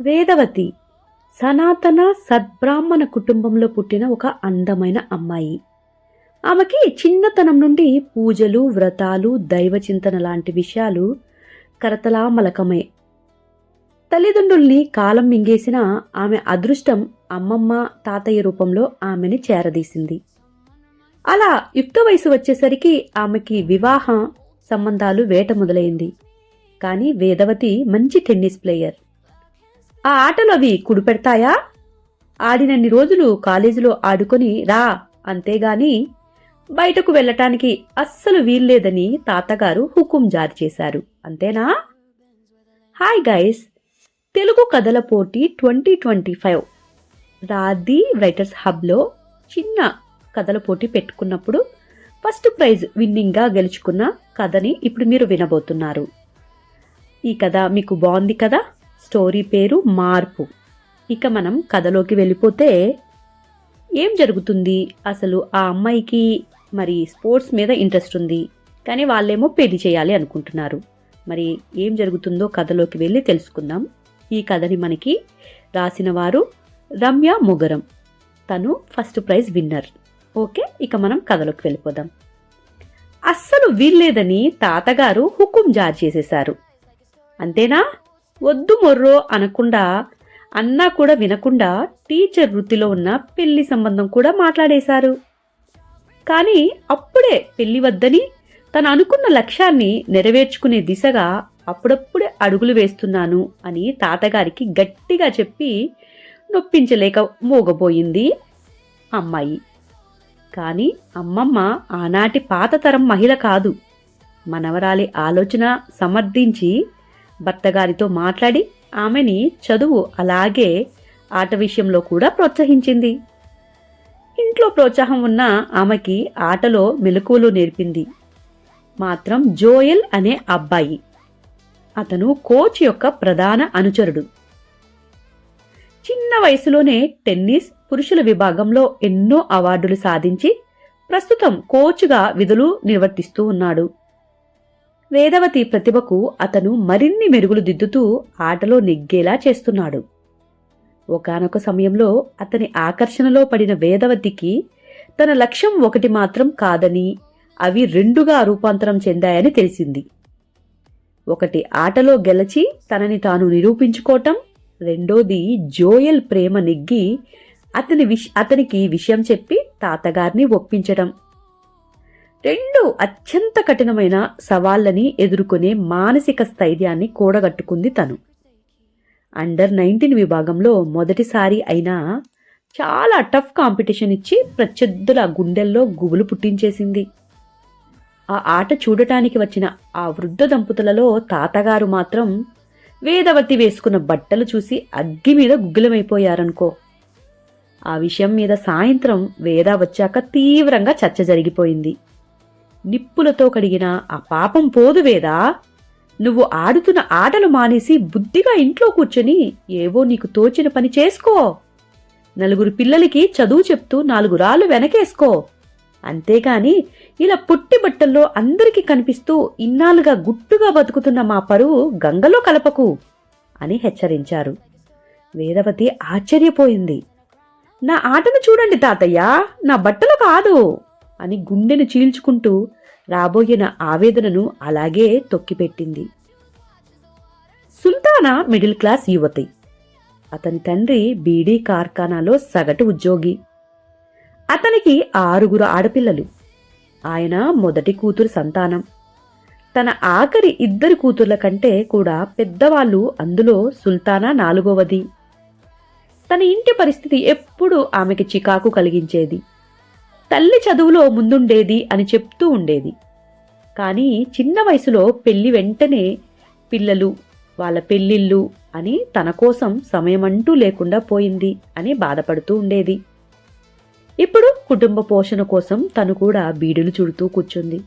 వేదవతి సనాతన సద్బ్రాహ్మణ కుటుంబంలో పుట్టిన ఒక అందమైన అమ్మాయి. ఆమెకి చిన్నతనం నుండి పూజలు వ్రతాలు దైవచింతన లాంటి విషయాలు కరతలామలకమే. తల్లిదండ్రుల్ని కాలం మింగేసిన ఆమె అదృష్టం అమ్మమ్మ తాతయ్య రూపంలో ఆమెని చేరదీసింది. అలా యుక్త వయసు వచ్చేసరికి ఆమెకి వివాహ సంబంధాలు వేట మొదలైంది. కానీ వేదవతి మంచి టెన్నిస్ ప్లేయర్. ఆ ఆటలు అవి కుడిపెడతాయా? ఆడినన్ని రోజులు కాలేజీలో ఆడుకొని రా అంతేగాని బయటకు వెళ్ళటానికి అస్సలు వీల్లేదని తాతగారు హుకుం జారీ చేశారు. అంతేనా? Hi guys. తెలుగు కథల పోటీ ట్వంటీ ట్వంటీ ఫైవ్. రాది రైటర్స్ హబ్లో చిన్న కథల పోటీ పెట్టుకున్నప్పుడు ఫస్ట్ ప్రైజ్ విన్నింగ్గా గెలుచుకున్న కథని ఇప్పుడు మీరు వినబోతున్నారు. ఈ కథ మీకు బాగుంది కదా? స్టోరీ పేరు మార్పు. ఇక మనం కథలోకి వెళ్ళిపోతే ఏం జరుగుతుంది? అసలు ఆ అమ్మాయికి మరి స్పోర్ట్స్ మీద ఇంట్రెస్ట్ ఉంది. కానీ వాళ్ళేమో పెళ్ళి చేయాలి అనుకుంటున్నారు. మరి ఏం జరుగుతుందో కథలోకి వెళ్ళి తెలుసుకుందాం. ఈ కథని మనకి రాసిన వారు రమ్య మొగరం. తను ఫస్ట్ ప్రైజ్ విన్నర్. ఓకే ఇక మనం కథలోకి వెళ్ళిపోదాం. అస్సలు వీల్లేదని తాతగారు హుకుం జారీ చేసేశారు. అంతేనా? వద్దు మొర్రో అనకుండా అన్నా కూడా వినకుండా టీచర్ వృత్తిలో ఉన్న పెళ్ళి సంబంధం కూడా మాట్లాడేశారు. కానీ అప్పుడే పెళ్ళి వద్దని తను అనుకున్న లక్ష్యాన్ని నెరవేర్చుకునే దిశగా అప్పుడప్పుడే అడుగులు వేస్తున్నాను అని తాతగారికి గట్టిగా చెప్పి నొప్పించలేక మోగబోయింది అమ్మాయి. కానీ అమ్మమ్మ ఆనాటి పాతతరం మహిళ కాదు. మనవరాలి ఆలోచన సమర్థించి భర్తగారితో మాట్లాడి ఆమెని చదువు అలాగే ఆట విషయంలో కూడా ప్రోత్సహించింది. ఇంట్లో ప్రోత్సాహం ఉన్న ఆమెకి ఆటలో మెలకువలు నేర్పింది. మాత్రం జోయల్ అనే అబ్బాయి. అతను కోచ్ యొక్క ప్రధాన అనుచరుడు. చిన్న వయసులోనే టెన్నిస్ పురుషుల విభాగంలో ఎన్నో అవార్డులు సాధించి ప్రస్తుతం కోచ్గా విధులు నిర్వర్తిస్తూ ఉన్నాడు. వేదవతి ప్రతిభకు అతను మరిన్ని మెరుగులు దిద్దుతూ ఆటలో నెగ్గేలా చేస్తున్నాడు. ఒకానొక సమయంలో అతని ఆకర్షణలో పడిన వేదవతికి తన లక్ష్యం ఒకటి మాత్రం కాదని అవి రెండుగా రూపాంతరం చెందాయని తెలిసింది. ఒకటి ఆటలో గెలిచి తనని తాను నిరూపించుకోవటం రెండోది జోయల్ ప్రేమ నెగ్గి అతని విష్ అతనికి విషయం చెప్పి తాతగారిని ఒప్పించడం రెండు అత్యంత కఠినమైన సవాళ్ళని ఎదుర్కొనే మానసిక స్థైర్యాన్ని కూడగట్టుకుంది తను. అండర్ నైన్టీన్ విభాగంలో మొదటిసారి అయినా చాలా టఫ్ కాంపిటీషన్ ఇచ్చి ప్రత్యర్థుల గుండెల్లో గుబులు పుట్టించేసింది. ఆ ఆట చూడటానికి వచ్చిన ఆ వృద్ధ దంపతులలో తాతగారు మాత్రం వేదవతి వేసుకున్న బట్టలు చూసి అగ్గి మీద గుగ్గులమైపోయారనుకో. ఆ విషయం మీద సాయంత్రం వేద వచ్చాక తీవ్రంగా చర్చ జరిగిపోయింది. నిప్పులతో కడిగిన ఆ పాపం పోదు వేదా? నువ్వు ఆడుతున్న ఆటలు మానేసి బుద్ధిగా ఇంట్లో కూర్చొని ఏవో నీకు తోచిన పని చేసుకో. నలుగురు పిల్లలకి చదువు చెప్తూ నాలుగు రాళ్ళు వెనకేసుకో. అంతేగాని ఇలా పుట్టి బట్టల్లో అందరికీ కనిపిస్తూ ఇన్నాళ్ళుగా గుట్టుగా బతుకుతున్న మా పరువు గంగలో కలపకు అని హెచ్చరించారు. వేదవతి ఆశ్చర్యపోయింది. నా ఆటను చూడండి తాతయ్య నా బట్టలు కాదు. అని గుండెను చీల్చుకుంటూ రాబోయిన ఆవేదనను అలాగే తొక్కిపెట్టింది. సుల్తానా మిడిల్ క్లాస్ యువతి. అతని తండ్రి బీడీ కార్ఖానాలో సగటు ఉద్యోగి. అతనికి ఆరుగురు ఆడపిల్లలు. ఆయన మొదటి కూతురు సంతానం. తన ఆఖరి ఇద్దరి కూతుర్ల కంటే కూడా పెద్దవాళ్ళు అందులో సుల్తానా నాలుగవది. తన ఇంటి పరిస్థితి ఎప్పుడూ ఆమెకి చికాకు కలిగించేది. తల్లి చదువులో ముందుండేది అని చెప్తూ ఉండేది. కానీ చిన్న వయసులో పెళ్ళి వెంటనే పిల్లలు వాళ్ళ పెళ్ళిళ్ళు అని తన కోసం సమయమంటూ లేకుండా పోయింది అని బాధపడుతూ ఉండేది. ఇప్పుడు కుటుంబ పోషణ కోసం తను కూడా బీడులు చుడుతూ కూర్చుంది.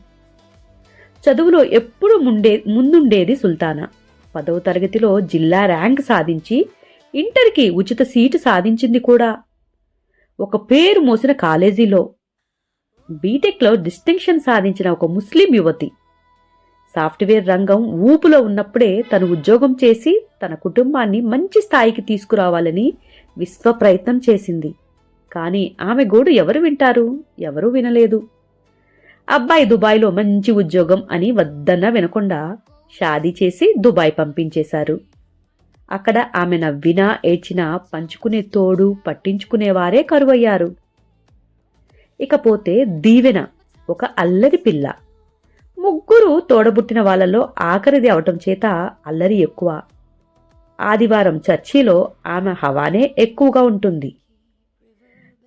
చదువులో ఎప్పుడు ముండే ముందుండేది సుల్తానా. పదవ తరగతిలో జిల్లా ర్యాంక్ సాధించి ఇంటర్కి ఉచిత సీటు సాధించింది కూడా. ఒక పేరు మోసిన కాలేజీలో బీటెక్లో డిస్టింక్షన్ సాధించిన ఒక ముస్లిం యువతి. సాఫ్ట్వేర్ రంగం ఊపులో ఉన్నప్పుడే తను ఉద్యోగం చేసి తన కుటుంబాన్ని మంచి స్థాయికి తీసుకురావాలని విశ్వ ప్రయత్నం చేసింది. కానీ ఆమె గోడు ఎవరు వింటారు? ఎవరూ వినలేదు. అబ్బాయి దుబాయ్లో మంచి ఉద్యోగం అని వద్దన్న వినకుండా షాదీ చేసి దుబాయ్ పంపించేశారు. అక్కడ ఆమె నవ్వినా ఏడ్చినా పంచుకునే తోడు పట్టించుకునేవారే కరువయ్యారు. ఇకపోతే దీవెన ఒక అల్లరి పిల్ల. ముగ్గురు తోడబుట్టిన వాళ్ళలో ఆఖరిది అవటం చేత అల్లరి ఎక్కువ. ఆదివారం చర్చిలో ఆమె హవానే ఎక్కువగా ఉంటుంది.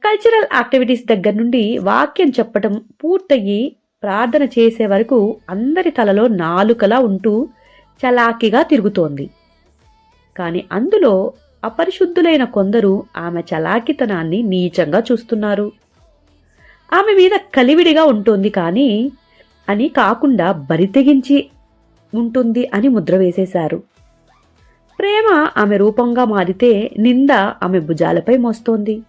కల్చరల్ యాక్టివిటీస్ దగ్గర నుండి వాక్యం చెప్పటం పూర్తయి ప్రార్థన చేసే వరకు అందరి తలలో నాలుకలా ఉంటూ చలాకీగా తిరుగుతోంది. కాని అందులో అపరిశుద్ధులైన కొందరు ఆమె చలాకితనాన్ని నీచంగా చూస్తున్నారు. ఆమె మీద కలివిడిగా ఉంటుంది కానీ అని కాకుండా బరితెగించి ఉంటుంది అని ముద్ర వేసేశారు. ప్రేమ ఆమె రూపంగా మారితే నింద ఆమె భుజాలపై మోస్తోంది.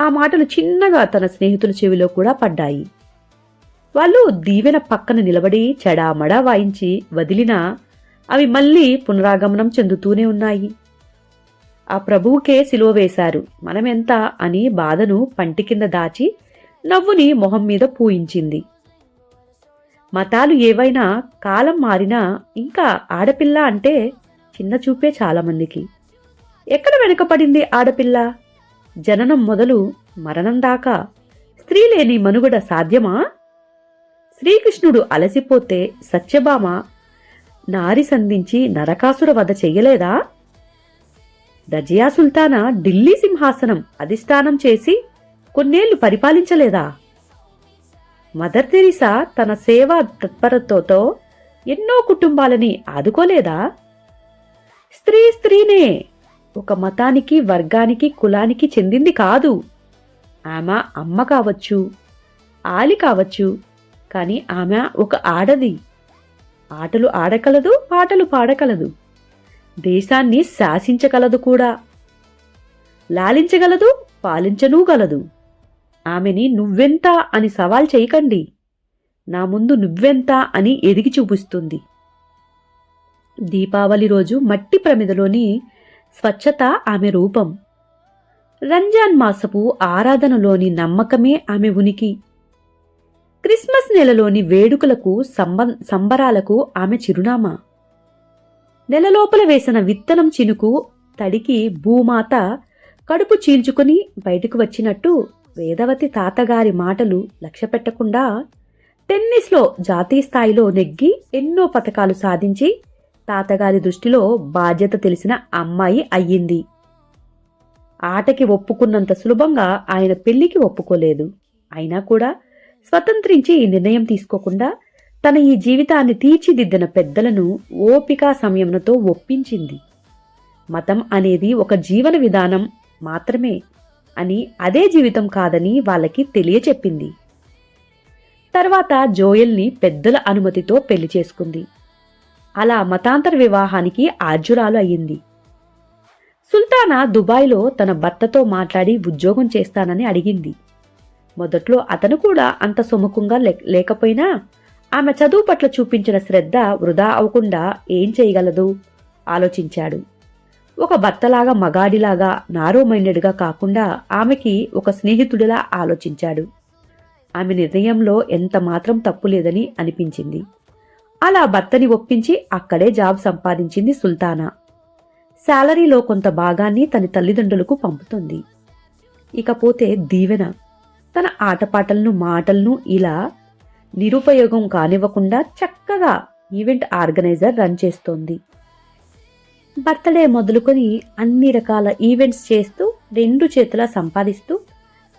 ఆ మాటలు చిన్నగా తన స్నేహితుల చెవిలో కూడా పడ్డాయి. వాళ్ళు దీవెన పక్కన నిలబడి చెడామడా వాయించి వదిలినా అవి మళ్ళీ పునరాగమనం చెందుతూనే ఉన్నాయి. ఆ ప్రభువుకే సిలువ వేశారు. మనమెంత అని బాధను పంటి కింద దాచి నవ్వుని మొహం మీద పూయించింది. మతాలు ఏవైనా కాలం మారినా ఇంకా ఆడపిల్ల అంటే చిన్న చూపే చాలామందికి. ఎక్కడ వెనుకపడింది ఆడపిల్ల? జననం మొదలు మరణం దాకా స్త్రీ లేని మనుగడ సాధ్యమా? శ్రీకృష్ణుడు అలసిపోతే సత్యభామ నారి సంధించి నరకాసుర వధ చెయ్యలేదా రజియా సుల్తానా ఢిల్లీ సింహాసనం అధిష్టానం చేసి కొన్నేళ్ళు పరిపాలించలేదా? మదర్ తెరీసా తన సేవా తత్పరతతో ఎన్నో కుటుంబాలని ఆదుకోలేదా? స్త్రీ స్త్రీనే ఒక మతానికి వర్గానికి కులానికి చెందింది కాదు. ఆమె అమ్మ కావచ్చు ఆలి కావచ్చు కానీ ఆమె ఒక ఆడది. ఆటలు ఆడగలదు పాటలు పాడగలదు దేశాన్ని శాసించగలదు కూడా. లాలించగలదు పాలించనూగలదు. గలదు ఆమెని నువ్వెంత అని సవాల్ చేయకండి. నా ముందు నువ్వెంత అని ఎదిగి చూపిస్తుంది. దీపావళి రోజు మట్టి ప్రమిదలోని స్వచ్ఛత ఆమె రూపం. రంజాన్ మాసపు ఆరాధనలోని నమ్మకమే ఆమె ఉనికి. క్రిస్మస్ నెలలోని వేడుకలకు సంబ సంబరాలకు ఆమె చిరునామా. నెలలోపల వేసిన విత్తనం చినుకు తడికి భూమాత కడుపు చీల్చుకుని బయటకు వచ్చినట్టు వేదవతి తాతగారి మాటలు లక్ష్యపెట్టకుండా టెన్నిస్లో జాతీయ స్థాయిలో నెగ్గి ఎన్నో పథకాలు సాధించి తాతగారి దృష్టిలో బాధ్యత తెలిసిన అమ్మాయి అయ్యింది. ఆటకి ఒప్పుకున్నంత సులభంగా ఆయన పెళ్ళికి ఒప్పుకోలేదు. అయినా కూడా స్వతంత్రించి ఈ నిర్ణయం తీసుకోకుండా తన ఈ జీవితాన్ని తీర్చిదిద్దిన పెద్దలను ఓపిక సంయమనతో ఒప్పించింది. మతం అనేది ఒక జీవన విధానం మాత్రమే. అని అదే జీవితం కాదని వాళ్ళకి తెలియచెప్పింది. తర్వాత జోయల్ని పెద్దల అనుమతితో పెళ్ళి చేసుకుంది. అలా మతాంతర వివాహానికి ఆర్జురాలు అయ్యింది. సుల్తానా దుబాయ్లో తన భర్తతో మాట్లాడి ఉద్యోగం చేస్తానని అడిగింది. మొదట్లో అతను కూడా అంత సుముఖంగా లే- లేకపోయినా ఆమె చదువు పట్ల చూపించిన శ్రద్ధ వృధా అవ్వకుండా ఏం చేయగలదు? ఆలోచించాడు. ఒక భర్తలాగా మగాడిలాగా నారో మైండెడ్గా కాకుండా ఆమెకి ఒక స్నేహితుడిలా ఆలోచించాడు. ఆమె నిర్ణయంలో ఎంత మాత్రం తప్పు లేదని అనిపించింది. అలా భర్తని ఒప్పించి అక్కడే జాబ్ సంపాదించింది సుల్తానా. శాలరీలో కొంత భాగాన్ని తన తల్లిదండ్రులకు పంపుతుంది. ఇకపోతే దీవెన. తన ఆటపాటలను మాటలను ఇలా నిరుపయోగం కానివ్వకుండా చక్కగా ఈవెంట్ ఆర్గనైజర్ రన్ చేస్తోంది. బర్త్డే మొదలుకొని అన్ని రకాల ఈవెంట్స్ చేస్తూ రెండు చేతులా సంపాదిస్తూ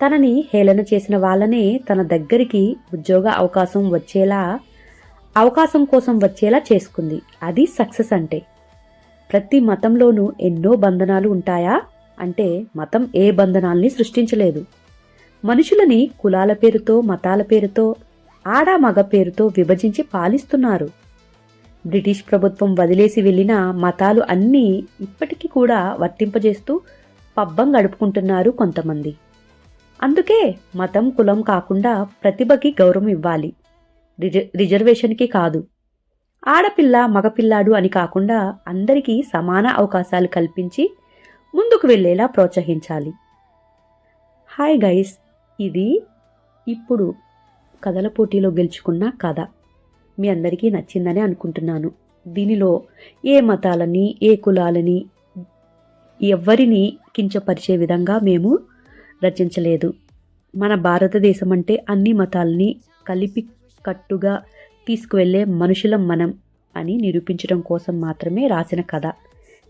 తనని హేళన చేసిన వాళ్ళనే తన దగ్గరికి ఉద్యోగ అవకాశం వచ్చేలా అవకాశం కోసం వచ్చేలా చేసుకుంది. అది సక్సెస్ అంటే. ప్రతి మతంలోనూ ఎన్నో బంధనాలు ఉంటాయా? అంటే మతం ఏ బంధనాల్ని సృష్టించలేదు. మనుషులని కులాల పేరుతో మతాల పేరుతో ఆడ మగ పేరుతో విభజించి పాలిస్తున్నారు. బ్రిటిష్ ప్రభుత్వం వదిలేసి వెళ్ళిన మతాలు అన్నీ ఇప్పటికీ కూడా వర్తింపజేస్తూ పబ్బం గడుపుకుంటున్నారు కొంతమంది. అందుకే మతం కులం కాకుండా ప్రతిభకి గౌరవం ఇవ్వాలి. రిజ రిజర్వేషన్కి కాదు. ఆడపిల్ల మగపిల్లాడు అని కాకుండా అందరికీ సమాన అవకాశాలు కల్పించి ముందుకు వెళ్ళేలా ప్రోత్సహించాలి. హాయ్ గైస్ ఇది ఇప్పుడు కథల పోటీలో గెలుచుకున్న కథ. మీ అందరికీ నచ్చిందని అనుకుంటున్నాను. దీనిలో ఏ మతాలని ఏ కులాలని ఎవ్వరిని కించపరిచే విధంగా మేము రచించలేదు. మన భారతదేశం అంటే అన్ని మతాలని కలిపి కట్టుగా తీసుకువెళ్ళే మనుషులం మనం అని నిరూపించడం కోసం మాత్రమే రాసిన కథ.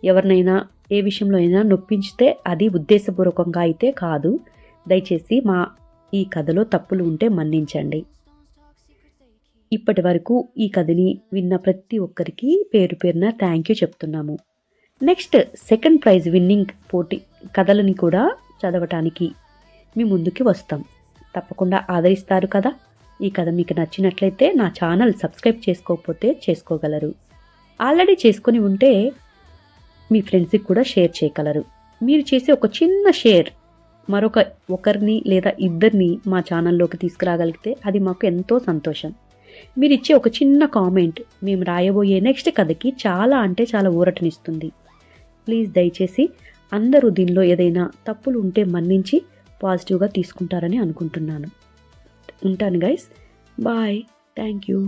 ఎవరినైనా ఏ విషయంలో అయినా నొప్పించితే అది ఉద్దేశపూర్వకంగా అయితే కాదు. దయచేసి మా ఈ కథలో తప్పులు ఉంటే మన్నించండి. ఇప్పటి వరకు ఈ కథని విన్న ప్రతి ఒక్కరికి పేరు పేరున థ్యాంక్ యూ చెప్తున్నాము. నెక్స్ట్ సెకండ్ ప్రైజ్ విన్నింగ్ పోటీ కథలని కూడా చదవటానికి మీ ముందుకి వస్తాం. తప్పకుండా ఆదరిస్తారు కదా. ఈ కథ మీకు నచ్చినట్లయితే నా ఛానల్ సబ్స్క్రైబ్ చేసుకోకపోతే చేసుకోగలరు. ఆల్రెడీ చేసుకొని ఉంటే మీ ఫ్రెండ్స్కి కూడా షేర్ చేయగలరు. మీరు చేసే ఒక చిన్న షేర్ మరొక ఒకరిని లేదా ఇద్దరిని మా ఛానల్లోకి తీసుకురాగలిగితే అది మాకు ఎంతో సంతోషం. మీరు ఇచ్చే ఒక చిన్న కామెంట్ మేము రాయబోయే నెక్స్ట్ కథకి చాలా అంటే చాలా ఊరటనిస్తుంది. ప్లీజ్ దయచేసి అందరూ దీనిలో ఏదైనా తప్పులు ఉంటే మన్నించి పాజిటివ్గా తీసుకుంటారని అనుకుంటున్నాను. ఉంటాను గైస్ బాయ్ థ్యాంక్ యూ